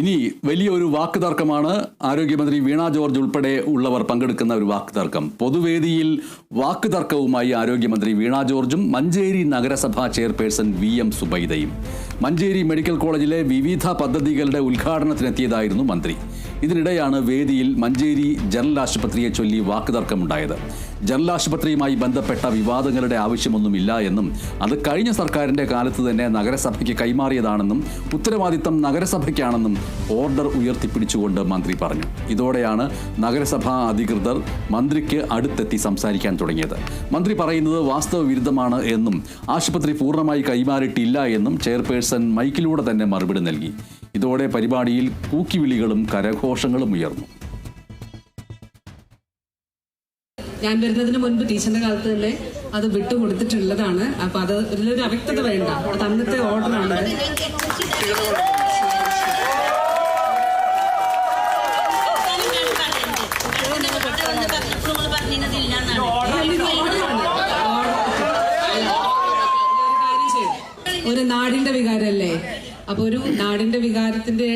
ഇനി വലിയ ഒരു വാക്കുതർക്കമാണ് ആരോഗ്യമന്ത്രി വീണ ജോർജ് ഉൾപ്പെടെ ഉള്ളവർ പങ്കെടുക്കുന്ന ഒരു വാക്കുതർക്കം. പൊതുവേദിയിൽ വാക്കുതർക്കവുമായി ആരോഗ്യമന്ത്രി വീണ ജോർജും മഞ്ചേരി നഗരസഭാ ചെയർപേഴ്സൺ വി എം സുബൈദയും. മഞ്ചേരി മെഡിക്കൽ കോളേജിലെ വിവിധ പദ്ധതികളുടെ ഉദ്ഘാടനത്തിനെത്തിയതായിരുന്നു മന്ത്രി. ഇതിനിടെയാണ് വേദിയിൽ മഞ്ചേരി ജനറൽ ആശുപത്രിയെ ചൊല്ലി വാക്കുതർക്കമുണ്ടായത്. ജനറൽ ആശുപത്രിയുമായി ബന്ധപ്പെട്ട വിവാദങ്ങളുടെ ആവശ്യമൊന്നുമില്ല എന്നും അത് കഴിഞ്ഞ സർക്കാരിന്റെ കാലത്ത് തന്നെ നഗരസഭയ്ക്ക് കൈമാറിയതാണെന്നും ഉത്തരവാദിത്തം നഗരസഭയ്ക്കാണെന്നും ഓർഡർ ഉയർത്തിപ്പിടിച്ചുകൊണ്ട് മന്ത്രി പറഞ്ഞു. ഇതോടെയാണ് നഗരസഭാ അധികൃതർ മന്ത്രിക്ക് അടുത്തെത്തി സംസാരിക്കാൻ തുടങ്ങിയത്. മന്ത്രി പറയുന്നത് വാസ്തവ വിരുദ്ധമാണ് എന്നും ആശുപത്രി പൂർണമായി കൈമാറിയിട്ടില്ല എന്നും ചെയർപേഴ്സൺ മൈക്കിലൂടെ തന്നെ മറുപടി നൽകി. ഇതോടെ പരിപാടിയിൽ കൂക്കിവിളികളും കരഘോഷങ്ങളും ഉയർന്നു. ഞാൻ വരുന്നതിന് മുൻപ് ടീച്ചറിന്റെ കാലത്ത് തന്നെ അത് വിട്ടുകൊടുത്തിട്ടുള്ളതാണ്. അപ്പൊ അത് ഇതിലൊരു അവ്യക്തത വേണ്ട. അത് അന്നത്തെ ഓർഡറാണ് ഒരു നാടിന്റെ വികാരമല്ലേ അപ്പൊ ഒരു നാടിന്റെ വികാരത്തിന്റെ